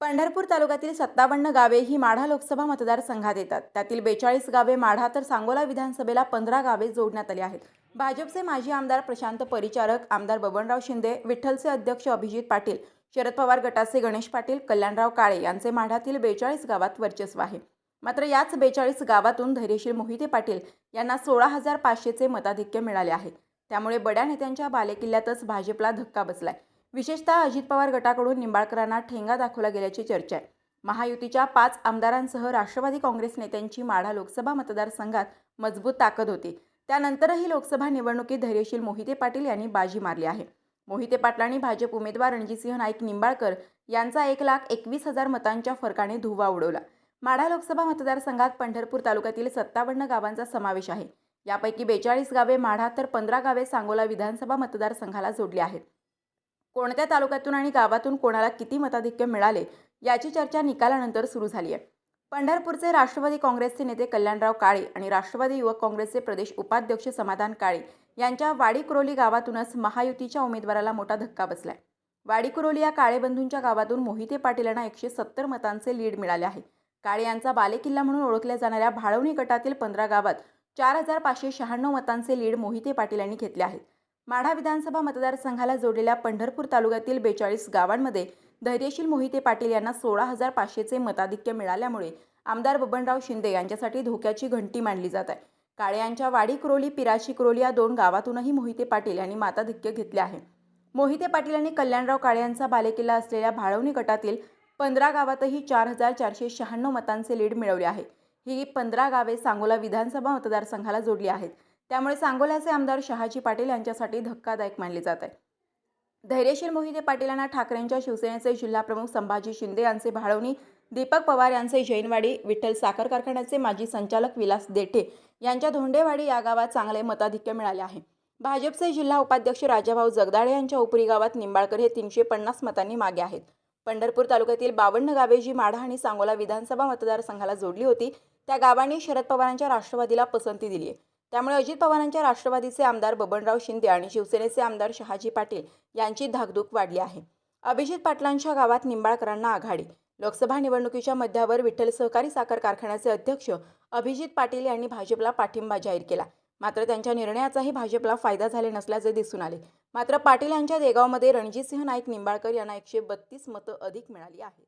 पंढरपूर तालुक्यातील सत्तावन्न गावे ही माढा लोकसभा मतदारसंघात येतात. त्यातील बेचाळीस गावे माढा तर सांगोला विधानसभेला पंधरा गावे जोडण्यात आली आहेत. भाजपचे माजी आमदार प्रशांत परिचारक आमदार बबनराव शिंदे विठ्ठलचे अध्यक्ष अभिजित पाटील शरद पवार गटाचे गणेश पाटील कल्याणराव काळे यांचे माढातील बेचाळीस गावात वर्चस्व आहे. मात्र याच बेचाळीस गावातून धैर्यशील मोहिते पाटील यांना सोळा हजार पाचशेचे मताधिक्य मिळाले आहे. त्यामुळे बड्या नेत्यांच्या बालेकिल्ल्यातच भाजपला धक्का बसलाय. विशेषतः अजित पवार गटाकडून निंबाळकरांना ठेंगा दाखवला गेल्याची चर्चा आहे. महायुतीच्या पाच आमदारांसह राष्ट्रवादी काँग्रेस नेत्यांची माढा लोकसभा मतदारसंघात मजबूत ताकद होती. त्यानंतरही लोकसभा निवडणुकीत धैर्यशील मोहिते पाटील यांनी बाजी मारली आहे. मोहिते पाटलांनी भाजप उमेदवार रणजितसिंह नाईक निंबाळकर यांचा एक लाख एकवीस हजार मतांच्या फरकाने धुव्वा उडवला. माढा लोकसभा मतदारसंघात पंढरपूर तालुक्यातील सत्तावन्न गावांचा समावेश आहे. यापैकी बेचाळीस गावे माढा तर पंधरा गावे सांगोला विधानसभा मतदारसंघाला जोडली आहेत. कोणत्या तालुक्यातून आणि गावातून कोणाला किती मताधिक्य मिळाले याची चर्चा निकालानंतर सुरू झाली आहे. पंढरपूरचे राष्ट्रवादी काँग्रेसचे नेते कल्याणराव काळे आणि राष्ट्रवादी युवक काँग्रेसचे प्रदेश उपाध्यक्ष समाधान काळे यांच्या वाडीकुरोली गावातूनच महायुतीच्या उमेदवाराला मोठा धक्का बसलाय. वाडीकुरोली या काळेबंधूंच्या गावातून मोहिते पाटील यांना एकशे सत्तर मतांचे लीड मिळाले आहे. काळे यांचा बालेकिल्ला म्हणून ओळखल्या जाणाऱ्या भाळवणी गटातील पंधरा गावात चार हजार पाचशे शहाण्णव मतांचे लीड मोहिते पाटील यांनी घेतले आहेत. माढा विधानसभा मतदारसंघाला जोडलेल्या पंढरपूर तालुक्यातील बेचाळीस गावांमध्ये धैर्यशील मोहिते पाटील यांना सोळा हजार पाचशेचे मताधिक्य मिळाल्यामुळे आमदार बबनराव शिंदे यांच्यासाठी धोक्याची घंटी मांडली जात आहे. काळे यांच्या वाडी क्रोली पिराची क्रोली या दोन गावातूनही मोहिते पाटील यांनी मताधिक्य घेतले आहे. मोहिते पाटील यांनी कल्याणराव काळे यांचा बालेकिल्ला असलेल्या भाळवणी गटातील पंधरा गावातही चार हजार चारशे शहाण्णव मतांचे लीड मिळवले आहे. ही पंधरा गावे सांगोला विधानसभा मतदारसंघाला जोडली आहेत. त्यामुळे सांगोल्याचे आमदार शहाजी पाटील यांच्यासाठी धक्कादायक मानले जात आहे. धैर्यशील मोहिते पाटील यांना ठाकरेंच्या शिवसेनेचे जिल्हाप्रमुख संभाजी शिंदे यांचे भाळवणी दीपक पवार यांचे जैनवाडी विठ्ठल साखर कारखान्याचे माजी संचालक विलास देठे यांच्या धोंडेवाडी या गावात चांगले मताधिक्य मिळाले आहे. भाजपचे जिल्हा उपाध्यक्ष राजाभाऊ जगदाळे यांच्या उपरी गावात निंबाळकर हे तीनशे पन्नास मतांनी मागे आहेत. पंढरपूर तालुक्यातील बावन्न गावे जी माढा आणि सांगोला विधानसभा मतदारसंघाला जोडली होती त्या गावांनी शरद पवारांच्या राष्ट्रवादीला पसंती दिली आहे त्यामुळे अजित पवारांच्या राष्ट्रवादीचे आमदार बबनराव शिंदे आणि शिवसेनेचे आमदार शहाजी पाटील यांची धाकधूक वाढली आहे. अभिजित पाटलांच्या गावात निंबाळकरांना आघाडी. लोकसभा निवडणुकीच्या मध्यावर विठ्ठल सहकारी साखर कारखान्याचे अध्यक्ष अभिजित पाटील यांनी भाजपला पाठिंबा जाहीर केला. मात्र त्यांच्या निर्णयाचाही भाजपला फायदा झाले नसल्याचे दिसून आले. मात्र पाटील यांच्या देगावमध्ये रणजितसिंह नाईक निंबाळकर यांना एकशे बत्तीस मतं अधिक मिळाली आहेत.